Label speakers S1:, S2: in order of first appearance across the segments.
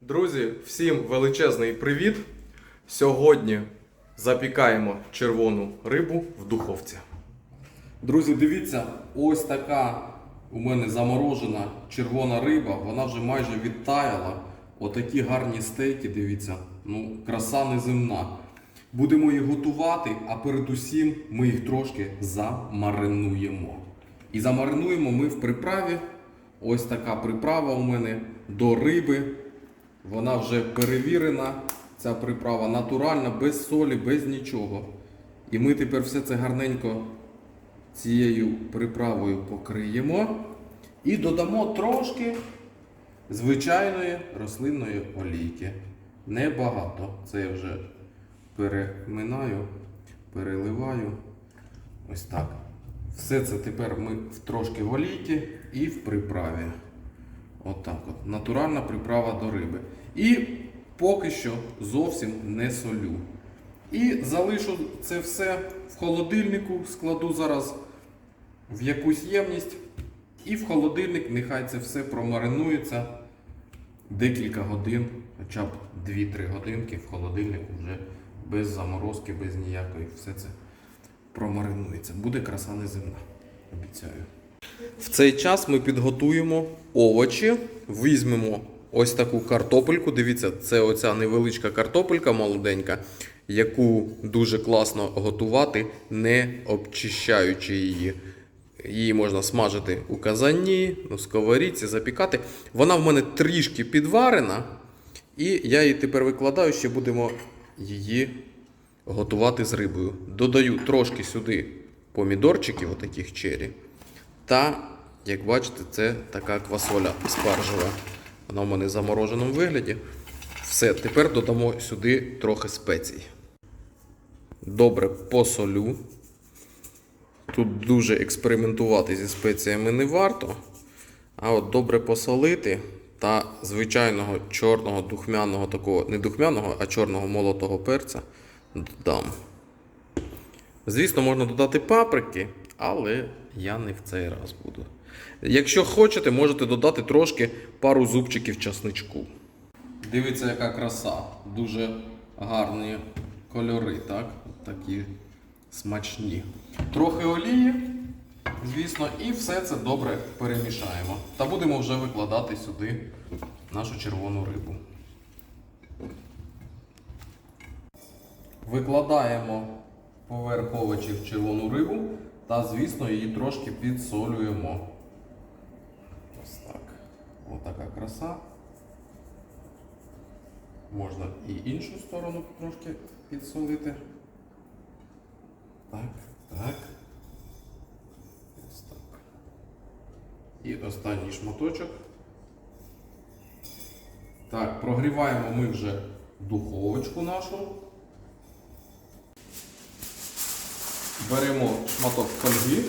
S1: Друзі, всім величезний привіт! Сьогодні запікаємо червону рибу в духовці. Друзі, дивіться, ось така у мене заморожена червона риба. Вона вже майже відтаяла. Отакі гарні стейки, дивіться, ну, краса неземна. Будемо їх готувати, а передусім ми їх трошки замаринуємо. І замаринуємо ми в приправі. Ось така приправа у мене до риби. Вона вже перевірена, ця приправа натуральна, без солі, без нічого. І ми тепер все це гарненько цією приправою покриємо і додамо трошки звичайної рослинної олійки. Небагато. Це я вже переминаю, переливаю. Ось так. Все це тепер ми трошки в олійки і в приправі. Отак от. Натуральна приправа до риби. І поки що зовсім не солю. І залишу це все в холодильнику, складу зараз в якусь ємність. І в холодильник нехай це все промаринується декілька годин, хоча б 2-3 годинки в холодильнику вже без заморозки, без ніякої. Все це промаринується. Буде краса неземна. Обіцяю. В цей час ми підготуємо овочі, візьмемо ось таку картопельку. Дивіться, це оця невеличка картопелька молоденька, яку дуже класно готувати, не обчищаючи її. Її можна смажити у казанні, на сковорідці, запікати. Вона в мене трішки підварена, і я її тепер викладаю, ще будемо її готувати з рибою. Додаю трошки сюди помідорчиків, отаких чері. Та, як бачите, це така квасоля спаржева. Вона в мене в замороженому вигляді. Все, тепер додамо сюди трохи спецій. Добре посолю. Тут дуже експериментувати зі спеціями не варто. А от добре посолити та звичайного чорного духмяного такого, не духмяного, а чорного молотого перця додам. Звісно, можна додати паприки, але я не в цей раз буду. Якщо хочете, можете додати трошки пару зубчиків часничку. Дивіться, яка краса. Дуже гарні кольори, так? Такі смачні. Трохи олії, звісно, і все це добре перемішаємо. Та будемо вже викладати сюди нашу червону рибу. Викладаємо поверх овочів червону рибу та, звісно, її трошки підсолюємо. Ось так. Ось така краса. Можна і іншу сторону трошки підсолити. Так, так. Ось так. І останній шматочок. Так, прогріваємо ми вже духовочку нашу. Беремо шматок фольги,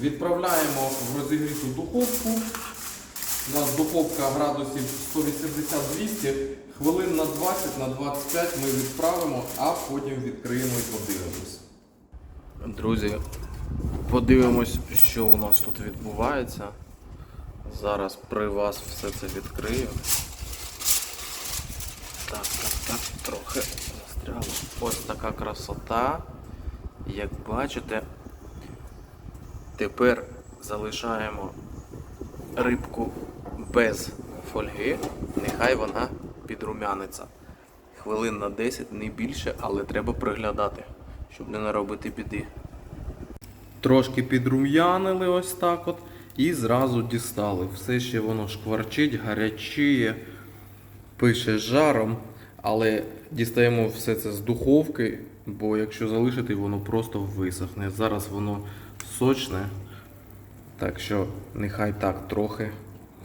S1: відправляємо в розігріту духовку. У нас духовка градусів 180-200, хвилин на 20 на 25 ми відправимо, а потім відкриємо і подивимось. Друзі, подивимось, що у нас тут відбувається. Зараз при вас все це відкрию. Так, так, так, трохи застряло. Ось така красота. Як бачите, тепер залишаємо рибку без фольги. Нехай вона підрумяниться. Хвилин на 10, не більше, але треба приглядати, щоб не наробити біди. Трошки підрум'янили ось так от і зразу дістали. Все ще воно шкварчить, гарячіє, пише жаром, але дістаємо все це з духовки, бо якщо залишити, воно просто висохне. Зараз воно сочне, так що нехай так трохи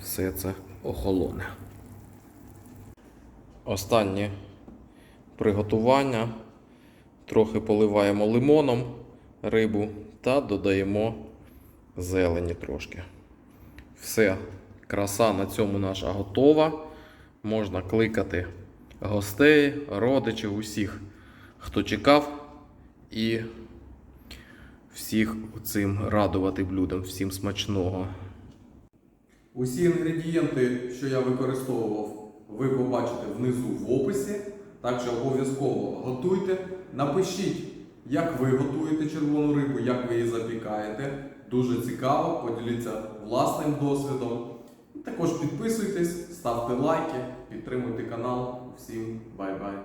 S1: все це охолоне. Останнє приготування. Трохи поливаємо лимоном рибу та додаємо зелені трошки. Все, краса на цьому наша готова. Можна кликати гостей, родичів, усіх, хто чекав, і всіх цим радувати блюдом, всім смачного. Усі інгредієнти, що я використовував, ви побачите внизу в описі. Так що обов'язково готуйте. Напишіть, як ви готуєте червону рибу, як ви її запікаєте. Дуже цікаво, поділіться власним досвідом. Також підписуйтесь, ставте лайки, підтримуйте канал. Всім бай-бай!